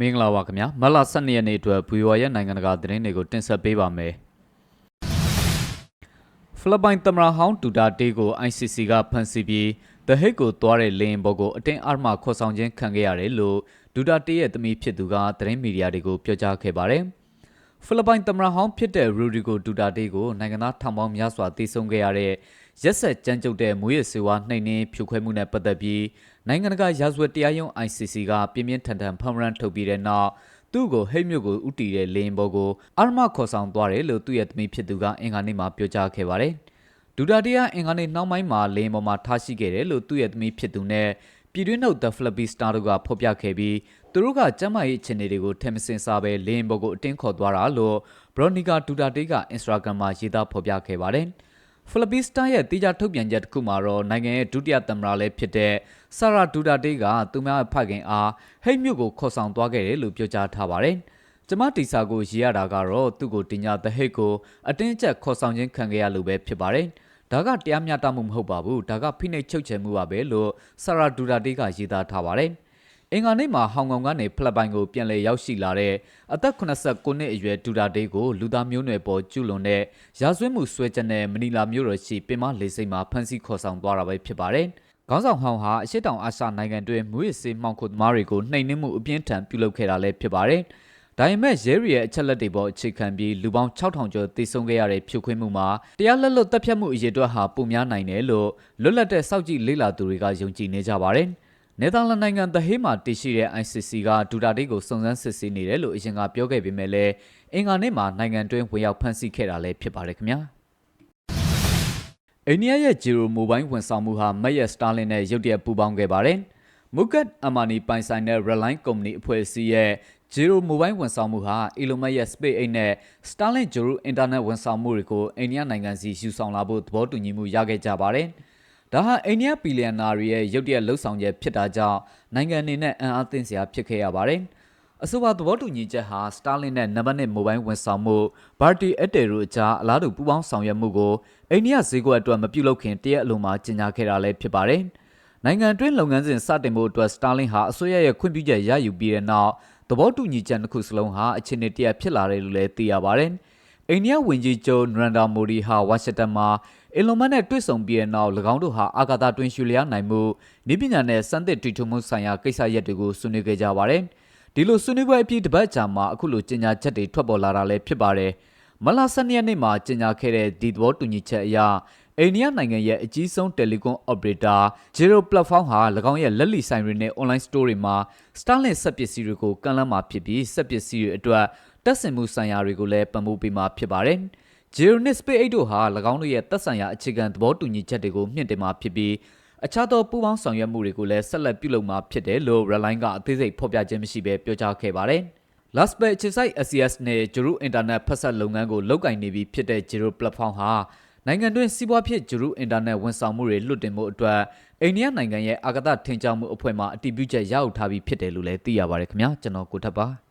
မင်္ဂလာပါခင်ဗျာမတ်လ12ရက်နေ့အတွက်ဘူရော်ရဲ့နိုင်ငံတကာသတင်းတွေကိုတင်ဆက်ပေးပါမယ်ဖိလစ်ပိုင်သမ္မတဟောင်းဒူတာတေးကို ICC ကဖမ်းဆီးပြီး The Hague ကိုသွားတဲ့လေယာဉ်ပေါ်ကိုအတင်းအဓမ္မခေါ်ဆောင်ခြင်းခံခဲ့ရတယ်လို့ဒူတာတေးရဲ့သမီးဖြစ်သူကသတင်းမီဒီယာတွေကိုပြောကြားခဲ့ပါတယ်ဖိလစ်ပိုင်သမ္မတဟောင်းဖြစ်တဲ့ရူဒီကိုဒူတာတေးကိုနိုင်ငံသားထောင်ပေါင်းများစွာတည်ဆုံခဲ့ရတဲ့ ရက်ဆက်ကြမ်းကြုတ်တဲ့မွေးရစေဝါနှိမ်နင်းဖြိုခွဲမှုနဲ့ပတ်သက်ပြီးနိုင်ငံတကာရာဇဝတ်တရားရုံး ICC ကပြင်းပြင်းထန်ထန်ဖမ်းရန်ထုတ်ပြီးတဲ့နောက်သူ့ကိုဟိတ်မြို့ကိုဥတီတဲ့လေရင်ဘောကိုအာရမခေါ်ဆောင်သွားတယ်လို့သူ့ရဲ့သမီးဖြစ်သူကအင်္ဂါနေ့မှာပြောကြားခဲ့ပါတယ်။ဒူတာတီယာအင်္ဂါနေ့နှောင်းပိုင်းမှာလေရင်ပေါ်မှာထားရှိခဲ့တယ်လို့သူ့ရဲ့သမီးဖြစ်သူနဲ့ပြည်တွင်းနှုတ် The Flippy Star တို့ကဖော်ပြခဲ့ပြီးသူတို့ကကျမ်းမာရေးအခြေအနေတွေကိုထင်မစင်စားပဲလေရင်ဘောကိုအတင်းခေါ်သွားတာလို့ဘရိုနီကာဒူတာတေးက Instagram မှာရေးသားဖော်ပြခဲ့ပါတယ်။ ဖိလစ်ပင်းစတိုင်းရဲ့တိကျထုတ်ပြန်ချက်တစ်ခုမှာတော့နိုင်ငံရဲ့ဒုတိယသမ္မတလည်းဖြစ်တဲ့ဆာရာဒူတာတေးကသူများဖခင်အားဟိတ်မြို့ကိုခေါ်ဆောင်သွားခဲ့တယ်လို့ပြောကြားထားပါတယ်။ကျမတီစာကိုရေးရတာကတော့သူ့ကိုတင်ညာသဟိတ်ကိုအတင်းအကျပ်ခေါ်ဆောင်ခြင်းခံခဲ့ရလို့ပဲဖြစ်ပါတယ်။ဒါကတရားမျှတမှုမဟုတ်ပါဘူး။ဒါကဖိနှိပ်ချုပ်ချယ်မှုပါပဲလို့ဆာရာဒူတာတေးကရေးသားထားပါတယ်။ အင်္ဂါနေ့မှာဟောင်ကောင်ကနေဖိလစ်ပိုင်ကိုပြန်လည်ရောက်ရှိလာတဲ့အသက်89နှစ်အရွယ်ဒူတာတေးကိုလူသားမျိုးနွယ်ပေါ်ကျူးလွန်တဲ့ရာဇဝတ်မှုဆွဲချက်နဲ့မနီလာမြို့တော်ရှိပင်မလေစိတ်မှာဖမ်းဆီးခေါ်ဆောင်သွားတာပဲဖြစ်ပါတယ်။ခေါင်းဆောင်ဟောင်းဟာအရှိတောင်အာရှနိုင်ငံတွင်မွေးစေးမှောင်ခိုသမားတွေကိုနှိမ်နင်းမှုအပြင်းထန်ပြုလုပ်ခဲ့တာလည်းဖြစ်ပါတယ်။ဒါပေမဲ့ရဲရီရဲ့အချက်လက်တွေပေါ်အခြေခံပြီးလူပေါင်း6000ကျော်သေဆုံးခဲ့ရတဲ့ဖြိုခွင်းမှုမှာတရားလက်လွတ်တပ်ဖြတ်မှုအရေးအတွက်ဟာပုံများနိုင်တယ်လို့လွတ်လပ်တဲ့စောက်ကြည့်လေ့လာသူတွေကယုံကြည်နေကြပါတယ်။ နယ်သာလန်နိုင်ငံသဟေးမှာတည်ရှိတဲ့ ICC ကဒူတာတေးကိုစုံစမ်းစစ်ဆေးနေတယ်လို့အရင်ကပြောခဲ့ပေမဲ့လည်းအင်္ဂါနေ့မှာနိုင်ငံတွင်းဝင်ရောက်ဖမ်းဆီးခဲ့တာလည်းဖြစ်ပါတယ်ခင်ဗျာအိန္ဒိယရဲ့ဂျီရိုမိုဘိုင်းဝန်ဆောင်မှုဟာမက်ရက်စတာလင်နဲ့ရုတ်တရက်ပူးပေါင်းခဲ့ပါတယ်မုကတ်အမာနီပိုင်ဆိုင်တဲ့ Reliance Company အဖွဲ့အစည်းရဲ့ Zero Mobile ဝန်ဆောင်မှုဟာ Elon Musk ရဲ့ SpaceX နဲ့ Starlink Zero Internet ဝန်ဆောင်မှုတွေကိုအိန္ဒိယနိုင်ငံစီယူဆောင်လာဖို့သဘောတူညီမှုရခဲ့ကြပါတယ်။ ဒါဟာအိန္ဒိယဘီလီယံနာတွေရဲ့ရုတ်တရက်လှုပ်ဆောင်ချက်ဖြစ်တာကြောင့်နိုင်ငံအနေနဲ့အံ့အားသင့်စရာဖြစ်ခဲ့ရပါတယ်။အဆိုပါသဘောတူညီချက်ဟာ Starlink နဲ့နံပါတ်1မိုဘိုင်းဝန်ဆောင်မှု Bharti Airtel တို့အကြားအလားတူပူးပေါင်းဆောင်ရွက်မှုကိုအိန္ဒိယဈေးကွက်အတွက်မပြုလုပ်ခင်တရက်အလုံးမှာကြေညာခဲ့တာလည်းဖြစ်ပါတယ်။နိုင်ငံတွင်းလုပ်ငန်းစဉ်စတင်ဖို့အတွက် Starlink ဟာအစိုးရရဲ့ခွင့်ပြုချက်ရယူပြီးတဲ့နောက်သဘောတူညီချက်တစ်ခုစလုံးဟာအခြေအနေတရဖြစ်လာတယ်လို့လည်းသိရပါတယ်။အိန္ဒိယဝန်ကြီးချုပ်နရန်ဒါမိုဒီဟာဝါရှင်တန်မှာ အီလွန်မတ်နဲ့တွေ့ဆုံပြီးတဲ့နောက်၎င်းတို့ဟာအာကာသတွင်ရွှေလျားနိုင်မှုနည်းပညာနဲ့စမ်းသစ်တီထွင်မှုဆိုင်ရာကိစ္စရပ်တွေကိုဆွေးနွေးခဲ့ကြပါတယ်။ဒီလိုဆွေးနွေးပွဲအပြီးတစ်ပတ်ကြာမှာအခုလိုကြေညာချက်တွေထွက်ပေါ်လာတာလည်းဖြစ်ပါတယ်။မလ12ရက်နေ့မှာကြေညာခဲ့တဲ့ဒီသဘောတူညီချက်အရအိန္ဒိယနိုင်ငံရဲ့အကြီးဆုံးတယ်လီကွန်အော်ပရေတာ Jio Platform ဟာ၎င်းရဲ့လက်လီဆိုင်တွေနဲ့ online store တွေမှာ Starlink စက်ပစ္စည်းတွေကိုကန့်လန့်မှာဖြစ်ပြီးစက်ပစ္စည်းတွေအတွက်တက်ဆင်မှုဆိုင်ရာတွေကိုလည်းပံ့ပိုးပေးမှာဖြစ်ပါတယ်။ Geonis Space 8တို့ဟာ၎င်းတို့ရဲ့သက်ဆိုင်ရာအခြေခံသဘောတူညီချက်တွေကိုမြင့်တင်မှာဖြစ်ပြီးအခြားသောပူးပေါင်းဆောင်ရွက်မှုတွေကိုလည်းဆက်လက်ပြုလုပ်မှာဖြစ်တယ်လို့ Reline ကအသေးစိတ်ဖော်ပြခြင်းမရှိဘဲပြောကြားခဲ့ပါတယ်။ Last Bay အခြေစိုက် ACS နဲ့ Juru Internet ဖက်ဆက်လုပ်ငန်းကိုလုပ်ကင်နေပြီးဖြစ်တဲ့ Juru Platform ဟာနိုင်ငံတွင်းစီးပွားဖြစ် Juru Internet ဝန်ဆောင်မှုတွေလွှတ်တင်မှုအတွက်အိန္ဒိယနိုင်ငံရဲ့အာကာသထင်ရှားမှုအဖွဲ့မှအတည်ပြုချက်ရယူထားပြီးဖြစ်တယ်လို့လည်းသိရပါတယ်ခင်ဗျာကျွန်တော်ကိုထပ်ပါ